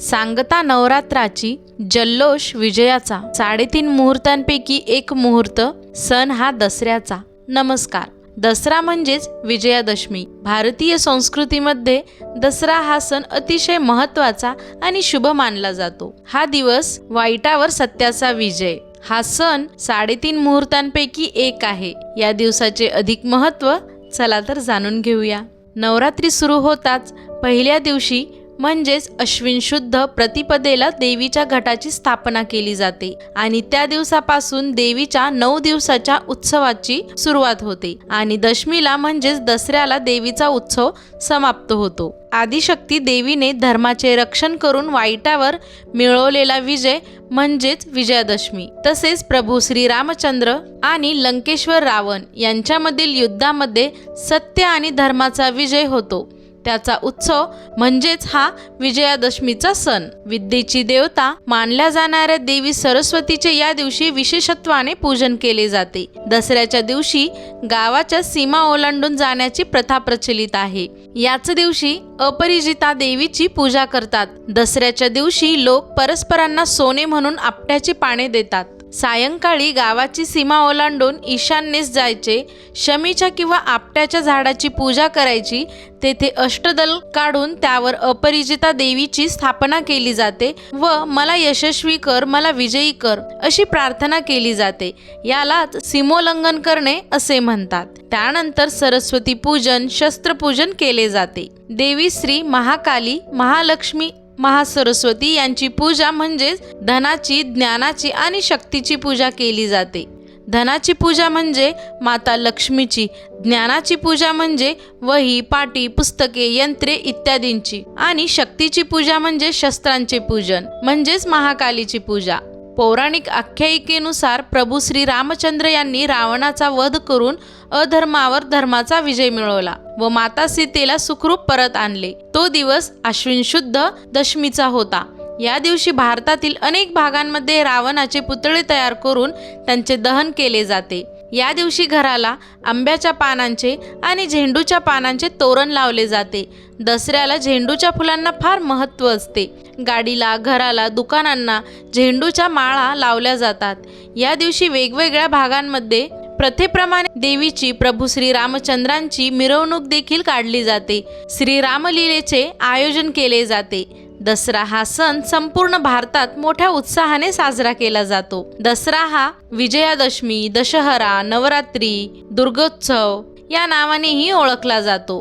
सांगता नवरात्राची जल्लोष विजयाचा. साडेतीन मुहूर्तांपैकी एक मुहूर्त सण हा दसऱ्याचा. नमस्कार. दसरा म्हणजेच विजयादशमी. भारतीय संस्कृतीमध्ये दसरा हा सण अतिशय महत्त्वाचा आणि शुभ मानला जातो. हा दिवस वाईटावर सत्याचा विजय. हा सण साडेतीन मुहूर्तांपैकी एक आहे. या दिवसाचे अधिक महत्त्व चला तर जाणून घेऊया. नवरात्री सुरू होताच पहिल्या दिवशी म्हणजेच अश्विन शुद्ध प्रतिपदेला देवीच्या घटाची स्थापना केली जाते आणि त्या दिवसापासून देवीच्या नऊ दिवसाच्या उत्सवाची सुरुवात होते आणि दशमीला म्हणजेच दसऱ्याला देवीचा उत्सव समाप्त होतो. आदिशक्ती देवीने धर्माचे रक्षण करून वाईटावर मिळवलेला विजय म्हणजेच विजयादशमी. तसेच प्रभू श्रीरामचंद्र आणि लंकेश्वर रावण यांच्यामधील युद्धामध्ये सत्य आणि धर्माचा विजय होतो. त्याचा उत्सव म्हणजेच हा विजयादशमीचा सण. विद्येची देवता मानल्या जाणाऱ्या देवी सरस्वतीचे या दिवशी विशेषत्वाने पूजन केले जाते. दसऱ्याच्या दिवशी गावाच्या सीमा ओलांडून जाण्याची प्रथा प्रचलित आहे. याच दिवशी अपरिजिता देवीची पूजा करतात. दसऱ्याच्या दिवशी लोक परस्परांना सोने म्हणून आपट्याची पाने देतात. सायंकाळी गावाची सीमा ओलांडून ईशान्येस जायचे शमीच्या किंवा आपट्याच्या झाडाची पूजा करायची तेथे अष्टदल काढून त्यावर अपरिजिता देवीची स्थापना केली जाते व मला यशस्वी कर मला विजयी कर अशी प्रार्थना केली जाते. यालाच सीमोल्लंघन करणे असे म्हणतात. त्यानंतर सरस्वती पूजन शस्त्रपूजन केले जाते. देवी श्री महाकाली महालक्ष्मी महासरस्वती यांची पूजा म्हणजेच धनाची ज्ञानाची आणि शक्तीची पूजा केली जाते. धनाची पूजा म्हणजे माता लक्ष्मीची ज्ञानाची पूजा म्हणजे वही पाटी पुस्तके यंत्रे इत्यादींची आणि शक्तीची पूजा म्हणजे शस्त्रांचे पूजन म्हणजेच महाकालीची पूजा. पौराणिक आख्यायिकेनुसार प्रभू श्री रामचंद्र यांनी रावणाचा वध करून अधर्मावर धर्माचा विजय मिळवला व माता सीतेला सुखरूप परत आणले. तो दिवस अश्विन शुद्ध दशमीचा होता. या दिवशी भारतातील अनेक भागांमध्ये रावणाचे पुतळे तयार करून त्यांचे दहन केले जाते. या दिवशी घराला आंब्याच्या पानांचे आणि झेंडूच्या पानांचे तोरण लावले जाते. दसऱ्याला झेंडूच्या फुलांना फार महत्त्व असते. गाडीला घराला दुकानांना झेंडूच्या माळा लावल्या जातात. या दिवशी वेगवेगळ्या भागांमध्ये प्रथेप्रमाणे देवीची प्रभू श्री रामचंद्रांची मिरवणूक देखील काढली जाते. श्री रामलीलेचे आयोजन केले जाते. दसरा हा सण संपूर्ण भारतात मोठ्या उत्साहाने साजरा केला जातो. दसरा हा विजयादशमी दशहरा नवरात्री दुर्गोत्सव या नावानेही ओळखला जातो.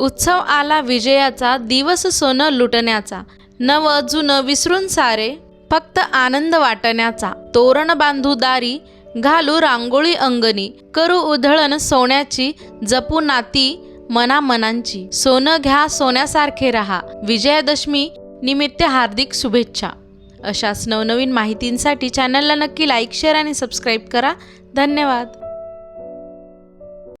उत्सव आला विजयाचा दिवस सोनं लुटण्याचा नव जुनं विसरून सारे फक्त आनंद वाटण्याचा तोरण बांधू दारी घालू रांगोळी अंगणी करू उधळण सोन्याची जपू नाती मना मनांची सोनं घ्या सोन्यासारखे राहा. विजयादशमी निमित्त हार्दिक शुभेच्छा. अशाच नवनवीन माहितींसाठी चॅनलला नक्की लाईक शेअर आणि सबस्क्राईब करा. धन्यवाद.